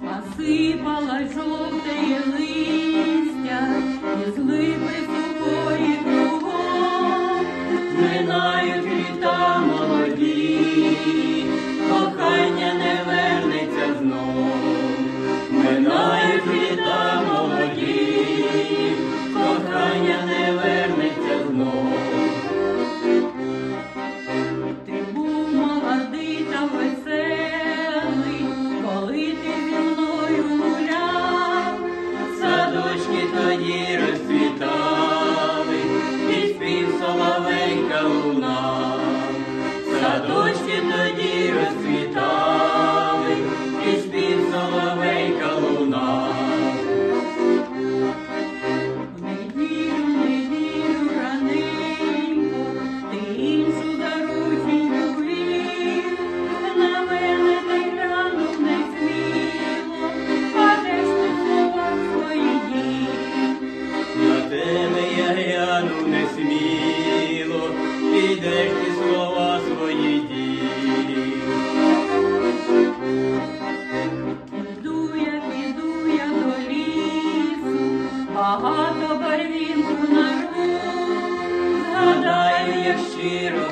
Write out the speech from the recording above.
Посипала жовте листя, і злипи сухої кругом, минають літа молоді, кохання не вернеться знов, минають літа молоді, кохання не year На тебе не сміло, підеш ти слова свої діли. Іду я, піду я до лісу, багато барвінку нарву, згадаю я щиро